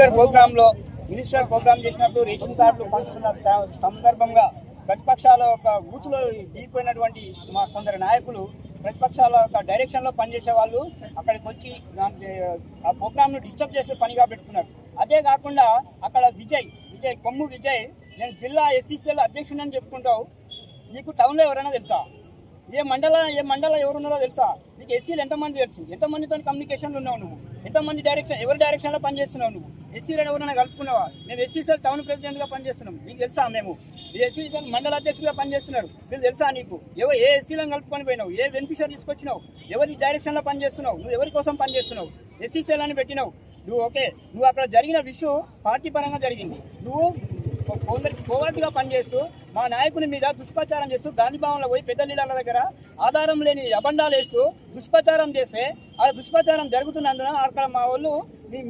Minister ప్రోగ్రాంలో minister programme చేసినప్పుడు ration కార్డులు పంచుతున్న సందర్భంగా ప్రతిపక్షాల యొక్క ఊచులో దిగిపోయినటువంటి మా కొందరు నాయకులు ప్రతిపక్షాల యొక్క డైరెక్షన్లో పనిచేసే వాళ్ళు అక్కడికి వచ్చి దాన్ని, ఆ ప్రోగ్రామ్ను డిస్టర్బ్ చేసే పనిగా పెట్టుకున్నారు. అదే కాకుండా అక్కడ విజయ్ విజయ్ కొమ్ము విజయ్ నేను జిల్లా ఎస్సీసీఎల్ అధ్యక్షుడని చెప్పుకుంటావు. నీకు టౌన్లో ఎవరైనా తెలుసా? ఏ మండల ఏ మండల ఎవరున్నారో తెలుసా? నీకు ఎస్సీలు ఎంతమంది తెలుసు? ఎంతమందితో కమ్యూనికేషన్లు ఉన్నావు నువ్వు? ఎంతమంది డైరెక్షన్ ఎవరి డైరెక్షన్లో పనిచేస్తున్నావు నువ్వు? ఎస్సీలను ఎవరైనా కలుపుకున్నావా? నేను ఎస్సీ సార్ టౌన్ ప్రెసిడెంట్గా పనిచేస్తున్నాం. నీకు తెలుసా మేము? ఎస్సీ సార్ మండల అధ్యక్షుడిగా పనిచేస్తున్నారు. మీరు తెలుసా నీకు? ఎవరు ఏ ఎస్సీలను కలుపుకొని పోయినావు? ఏ బెనిఫిషియర్ తీసుకొచ్చినావు? ఎవరి డైరెక్షన్లో పనిచేస్తున్నావు? నువ్వు ఎవరి కోసం పనిచేస్తున్నావు? ఎస్సీసీఎల్ అని పెట్టినావు. నువ్వు ఓకే. నువ్వు అక్కడ జరిగిన విషయం పార్టీ పరంగా జరిగింది. నువ్వు కొందరికి కోవర్ట్గా పనిచేస్తూ మా నాయకుని మీద దుష్ప్రచారం చేస్తూ గాంధీ పోయి పెద్ద నీళ్ళ దగ్గర ఆధారం లేని అబండాలు వేస్తూ దుష్ప్రచారం చేస్తే ఆ దుష్ప్రచారం జరుగుతున్నందున అక్కడ మా వాళ్ళు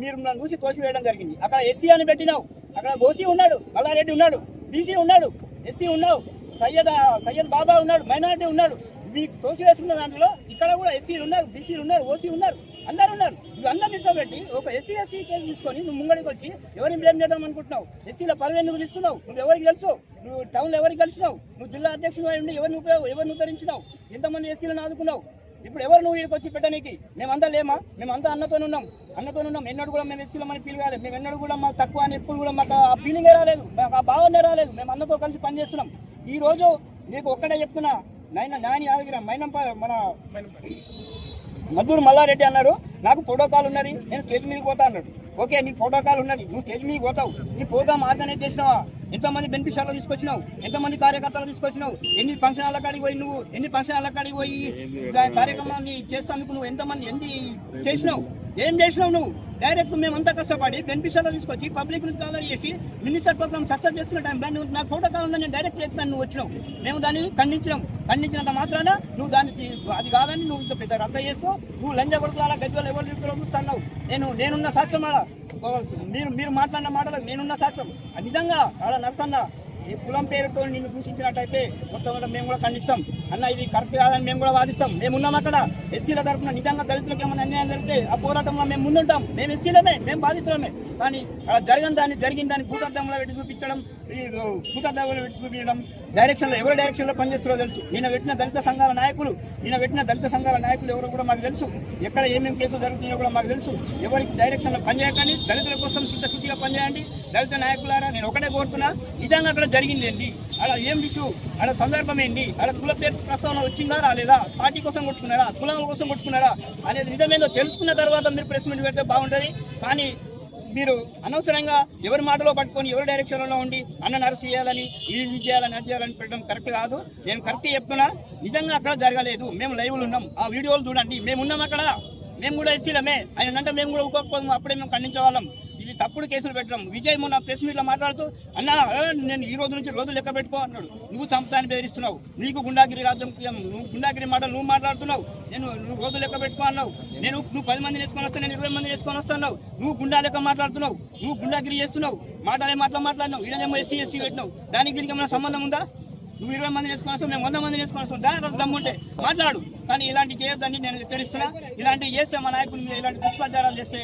మీరు నన్ను చూసి తోసివేయడం జరిగింది. అక్కడ ఎస్సీ అని పెట్టినావు. అక్కడ ఓసీ ఉన్నాడు మల్లారెడ్డి ఉన్నాడు బీసీ ఉన్నాడు ఎస్సీ ఉన్నావు సయ్యద్ సయ్యద్ బాబా ఉన్నాడు మైనారిటీ ఉన్నాడు. మీకు తోసివేసుకున్న దాంట్లో ఇక్కడ కూడా ఎస్సీలు ఉన్నారు బీసీలు ఉన్నారు ఓసీ ఉన్నారు అందరు ఉన్నారు. నువ్వు అందరు నిల్చోబెట్టి ఒక ఎస్సీ ఎస్సీ కేసు తీసుకొని నువ్వు ముంగడికి వచ్చి ఎవరిని బ్లేమ్ చేద్దాం అనుకుంటున్నావు? ఎస్సీల పరువు ఎందుకు తీస్తున్నావు? నువ్వు ఎవరికి తెలుసు? నువ్వు టౌన్లో ఎవరికి కలిసినావు? నువ్వు జిల్లా అధ్యక్షుడు ఉండి ఎవరిని ఉపయోగ ఎవరిని ఉద్ధరించినావు? ఎంతమంది ఎస్సీలను ఆదుకున్నావు? ఇప్పుడు ఎవరు నువ్వు ఇక్కడికి వచ్చి పెట్టడానికి మేమంతా లేమా? మేమంతా అన్నతో ఉన్నాం. అన్నతో ఉన్నాం. ఎన్నడూ కూడా మేము ఎస్సీలో మనం ఫీల్ కాలేదు మేము ఎన్నడూ కూడా మాకు తక్కువ అని ఎప్పుడు కూడా మాకు ఆ ఫీలింగే రాలేదు. మాకు ఆ భావనే రాలేదు. మేము అన్నతో కలిసి పనిచేస్తున్నాం. ఈ రోజు నీకు ఒక్కడే చెప్తున్నా. నైనా నాని యాదగిరి మైనం మన మద్దూరు మల్లారెడ్డి అన్నారు. నాకు ప్రోటోకాల్ ఉన్నది. నేను స్టేజ్ మీదకి పోతా అన్నాడు. ఓకే నీ ప్రోటోకాల్ ఉన్నది. నువ్వు స్టేజ్ మీదకి పోతావు. నీ ప్రోగ్రామ్ ఆర్గనైజ్ చేసినావా? ఎంతమంది బెనిఫిషియర్లు తీసుకొచ్చినావు? ఎంతమంది కార్యకర్తలు తీసుకొచ్చినావు? ఎన్ని ఫంక్షన్ కాడికి పోయి నువ్వు? ఎన్ని ఫంక్షన్ కాడికి పోయి కార్యక్రమాన్ని చేస్తానికి నువ్వు ఎంతమంది ఎన్ని చేసినావు? ఏం చేసినావు నువ్వు? డైరెక్ట్ మేమంతా కష్టపడి బెనిఫిషియర్లు తీసుకొచ్చి పబ్లిక్ నుంచి కలర్ చేసి మినిస్టర్ ప్రోగ్రామ్ సక్సెస్ చేస్తున్న టైంలో నువ్వు నా ప్రోటోకాల్ నేను డైరెక్ట్ చెప్తాను నువ్వు వచ్చినావు. మేము దాన్ని ఖండించినాం. ఖండించినంత మాత్రాన నువ్వు దాన్ని అది కాదని నువ్వు ఇంత పెద్ద రద్ద చేస్తూ నువ్వు లంజ కొడుకులు అలా గజ్జలు ఎవరు చూస్తారో చూస్తున్నావు. నేను నేనున్న సాక్ష్యం అలా మీరు మీరు మాట్లాడిన మాటలకు నేనున్న సాక్ష్యం. నిజంగా ఆడ నర్సన్న ఈ కులం పేరుతో నిన్ను దూషించినట్టయితే మొత్తం కూడా మేము కూడా ఖండిస్తాం. అన్న ఇది కరెక్ట్ కాదని మేము కూడా వాదిస్తాం. మేము ఉన్నాం అక్కడ. ఎస్సీల తరఫున నిజంగా దళితులకు ఏమైనా అన్యాయం జరిగితే ఆ పోరాటంలో మేము ముందుంటాం. మేము ఎస్సీలమే మేము బాధితులమే. కానీ అలా జరగని దాన్ని జరిగిన దాన్ని భూతార్థంలో పెట్టి చూపించడం ఈ భూతార్థంలో పెట్టి చూపించడం డైరెక్షన్లో ఎవరు డైరెక్షన్లో పనిచేస్తారో తెలుసు. నిన్న పెట్టిన దళిత సంఘాల నాయకులు నిన్న పెట్టిన దళిత సంఘాల నాయకులు ఎవరో కూడా మాకు తెలుసు. ఎక్కడ ఏమేమి కేసులు జరుగుతున్నాయో కూడా మాకు తెలుసు. ఎవరికి డైరెక్షన్లో పనిచేయకండి దళితుల కోసం చిత్తశుద్ధిగా పనిచేయండి. దళిత నాయకులారా నేను ఒకటే కోరుతున్నా నిజంగా అక్కడ జరిగింది ఏంటి? అక్కడ ఏం ఇష్యూ అక్కడ సందర్భం ఏంటి? అక్కడ కుల పేరు ప్రస్తావన వచ్చిందా రాలేదా? పార్టీ కోసం కొట్టుకున్నారా? కులం కోసం కొట్టుకున్నారా? అనేది నిజమేందో తెలుసుకున్న తర్వాత మీరు ప్రెస్ మీట్ పెడితే బాగుంటుంది. కానీ మీరు అనవసరంగా ఎవరి మాటలో పట్టుకొని ఎవరి డైరెక్షన్లో ఉండి అన్న అరెస్ట్ చేయాలని ఇది చేయాలని అది చేయాలని పెట్టడం కరెక్ట్ కాదు. నేను కరెక్ట్ చెప్తున్నా నిజంగా అక్కడ జరగలేదు. మేము లైవ్లు ఉన్నాం. ఆ వీడియోలు చూడండి. మేము ఉన్నాం అక్కడ. మేము కూడా ఎస్సీలమే. ఆయన అంటే మేము కూడా ఒక్కొక్క అప్పుడే మేము ఖండించే వాళ్ళం. ఇది తప్పుడు కేసులు పెట్టడం. విజయ్ మొన్న ప్రెస్ మీట్లో మాట్లాడుతూ అన్నా నేను ఈ రోజు నుంచి రోజు లెక్క పెట్టుకో అన్నాడు. నువ్వు చంపుతాన్ని బెదిరిస్తున్నావు. నీకు గుండాగిరి రాజ్యం నువ్వు గుండాగిరి మాటలు నువ్వు మాట్లాడుతున్నావు. నేను నువ్వు రోజు లెక్క పెట్టుకో అన్నావు. నేను నువ్వు పది మంది వేసుకొని వస్తాను నేను ఇరవై మంది వేసుకొని వస్తున్నావు నువ్వు గుండా లెక్క మాట్లాడుతున్నావు. నువ్వు గుండాగిరి చేస్తున్నావు. మాట్లాడే మాటలు మాట్లాడినావు. ఈడనేమో ఎస్సీ ఎస్సీ పెట్టినావు. దానికి దీనికి ఏమైనా సంబంధం ఉందా? నువ్వు ఇరవై మంది వేసుకొని వస్తావు. మేము వంద మంది వేసుకొని వస్తాం. దాని దమ్ముంటే మాట్లాడు. కానీ ఇలాంటి చేయొద్దని నేను హెచ్చరిస్తున్నా. ఇలాంటివి చేస్తే మా నాయకులు ఇలాంటి దుష్ప్రచారాలు చేస్తే